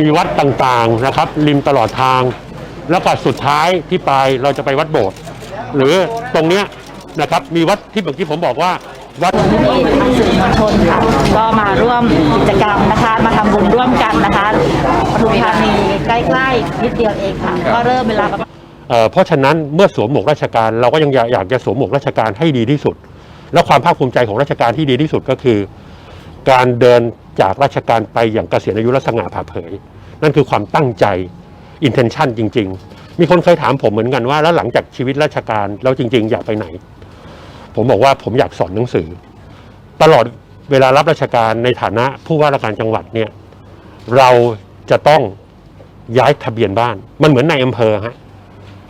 มีวัดต่างๆนะครับ ริมตลอดทาง แล้วก็สุดท้ายที่ปลายเราจะไปวัดโบสถ์หรือตรงเนี้ยนะครับมีวัดที่เมื่อกี้ผมบอกว่าวัดที่ทางสื่อมวลชนค่ะก็มาร่วมกิจกรรมนะคะ มาทำบุญร่วมกันนะคะปทุมธานีใกล้ๆนิดเดียวเองค่ะก็เริ่มเวลาประมาณเอ่อเพราะฉะนั้นเมื่อสวมหมวกราชการ เราก็ยังอยากอยากจะสวมหมวกราชการให้ดีที่สุด และความภาคภูมิใจของราชการที่ดีที่สุดก็คือ การเดิน จากราชการไปอย่างเกษียณอายุและสง่าผ่าเผย นั่นคือความตั้งใจ intention จริง ๆ มีคนเคยถามผมเหมือนกันว่า แล้วหลังจากชีวิตราชการแล้วจริง ๆ อยากไปไหน ผมบอกว่าผมอยากสอนหนังสือ ตลอดเวลารับราชการในฐานะผู้ว่าราชการจังหวัดเนี่ยเราจะต้องย้ายทะเบียนบ้าน มันเหมือนในอำเภอฮะ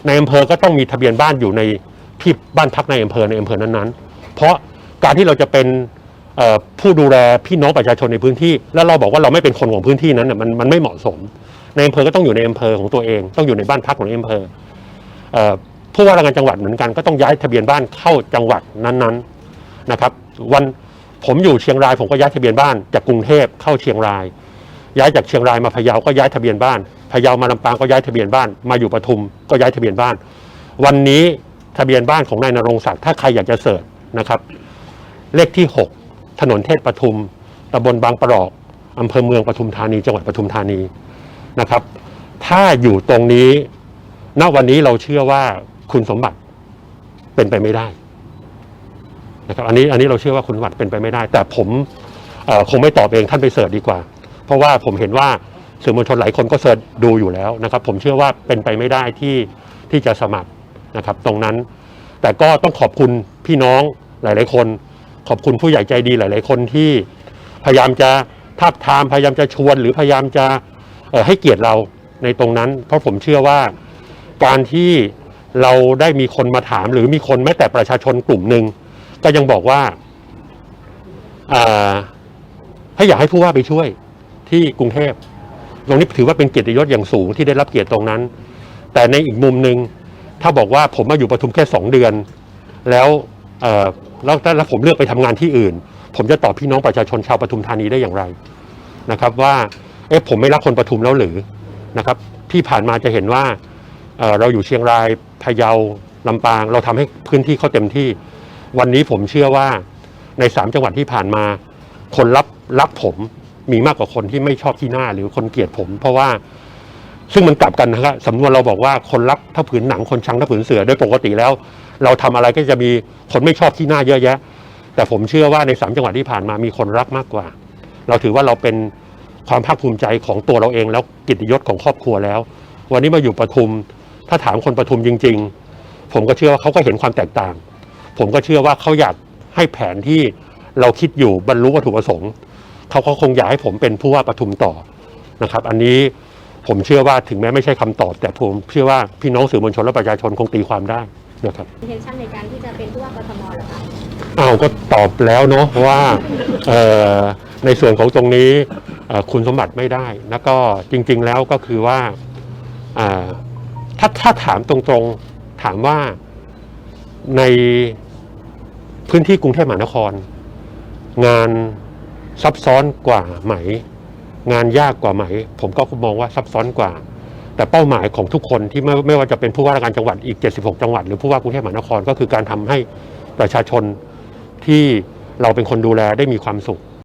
ในอำเภอก็ต้องมีทะเบียนบ้านอยู่ในที่บ้านพักในอำเภอในอำเภอนั้นๆ เพราะการที่เราจะเป็น ผู้ดูแลพี่น้องประชาชนในพื้นที่ แล้วเราบอกว่าเราไม่เป็นคนของพื้นที่นั้นมันมันไม่เหมาะสม ในอำเภอก็ต้องอยู่ในอำเภอของตัวเอง ต้องอยู่ในบ้านพักของอำเภอเอ่อผู้ว่าราชการจังหวัดเหมือนกันก็ต้องย้ายทะเบียนบ้านเข้าจังหวัดนั้นๆนะครับ วันผมอยู่เชียงรายผมก็ย้ายทะเบียนบ้านจากกรุงเทพเข้าเชียงราย ย้ายจากเชียงรายมาพะเยาก็ย้ายทะเบียนบ้านพะเยามาลำปางก็ย้ายทะเบียนบ้านมาอยู่ปทุมก็ย้ายทะเบียนบ้าน วันนี้ทะเบียนบ้านของนายนรงศักดิ์ถ้าใครอยากจะเสิร์ชนะครับ เลขที่6 ถนนเทศปทุมตำบลบางประกอบอำเภอเมืองปทุมธานี จังหวัดปทุมธานีนะครับ ถ้าอยู่ตรงนี้ ณ วันนี้เราเชื่อว่าคุณสมบัติเป็นไปไม่ได้นะครับอันนี้อันนี้เราเชื่อว่าคุณสมบัติเป็นไปไม่ได้ แต่ผมคงไม่ตอบเองท่านไปเสิร์ชดีกว่า เพราะว่าผมเห็นว่าสื่อมวลชนหลายคนก็เสิร์ชดูอยู่แล้วนะครับ ผมเชื่อว่าเป็นไปไม่ได้ที่ที่จะสมัครนะครับ ตรงนั้น แต่ก็ต้องขอบคุณพี่น้องหลาย ๆ คน ขอบคุณผู้ใหญ่ใจดีหลาย ๆ คนที่พยายามจะทับทามพยายามจะชวน หรือพยายามจะให้เกียรติเราในตรงนั้น เพราะผมเชื่อว่าการที่เราได้มีคนมาถาม หรือมีคนแม้แต่ประชาชนกลุ่มหนึ่งก็ยังบอกว่าอ่าให้อยากให้ผู้ว่าไปช่วยที่กรุงเทพตรงนี้ถือว่าเป็นเกียรติยศอย่างสูงที่ได้รับเกียรติตรงนั้น แต่ในอีกมุมหนึ่งถ้าบอกว่าผมมาอยู่ปทุมแค่สองเดือน แล้ว แล้วแล้วผมเลือกไปทำงานที่อื่น ผมจะตอบพี่น้องประชาชนชาวปทุมธานีได้อย่างไรนะครับ ว่าเอ๊ะผมไม่รักคนปทุมแล้วหรือนะครับ ที่ผ่านมาจะเห็นว่าเเราอยู่เชียงรายพะเยาลำปาง เราทำให้พื้นที่เขาเต็มที่ วันนี้ผมเชื่อว่าในสามจังหวัดที่ผ่านมา คนรับรักผมมีมากกว่าคนที่ไม่ชอบที่หน้าหรือคนเกลียดผม เพราะว่า ซึ่งมันกลับกันนะครับสำนวนเราบอกว่าคนรักถ้าผืนหนังคนชังถ้าผืนเสือโดยปกติแล้ว เราทำอะไรก็จะมีคนไม่ชอบที่หน้าเยอะแยะ แต่ผมเชื่อว่าในสามจังหวัดที่ผ่านมามีคนรักมากกว่า เราถือว่าเราเป็นความภาคภูมิใจของตัวเราเองแล้วกิตยศของครอบครัวแล้ว วันนี้มาอยู่ปทุม ถ้าถามคนปทุมจริง ๆ ผมก็เชื่อว่าเขาก็เห็นความแตกต่าง ผมก็เชื่อว่าเขาอยากให้แผนที่เราคิดอยู่บรรลุวัตถุประสงค์เขาก็คงอยากให้ผมเป็นผู้ว่าปทุมต่อนะครับ อันนี้ ผมเชื่อว่าถึงแม้ไม่ใช่คำตอบ แต่ผมเชื่อว่าพี่น้องสื่อมวลชนและประชาชนคงตีความได้นะครับ intention ในการที่จะเป็นผู้ว่ากทมเหรอคะอ้าวก็ตอบแล้วเนาะว่าเอ่อในส่วนของตรงนี้เอ่อคุณสมบัติไม่ได้ แล้วก็จริง ๆ แล้วก็คือว่าอ่าถ้าถ้าถามตรงๆถามว่าในพื้นที่กรุงเทพมหานครงานซับซ้อนกว่าไหม งานยากกว่าไหม ผมก็มองว่าซับซ้อนกว่า แต่เป้าหมายของทุกคนที่ไม่ไม่ว่าจะเป็นผู้ว่าราชการจังหวัดอีก 76 จังหวัด หรือผู้ว่ากรุงเทพมหานครก็คือการทำให้ประชาชนที่เราเป็นคนดูแลได้มีความสุข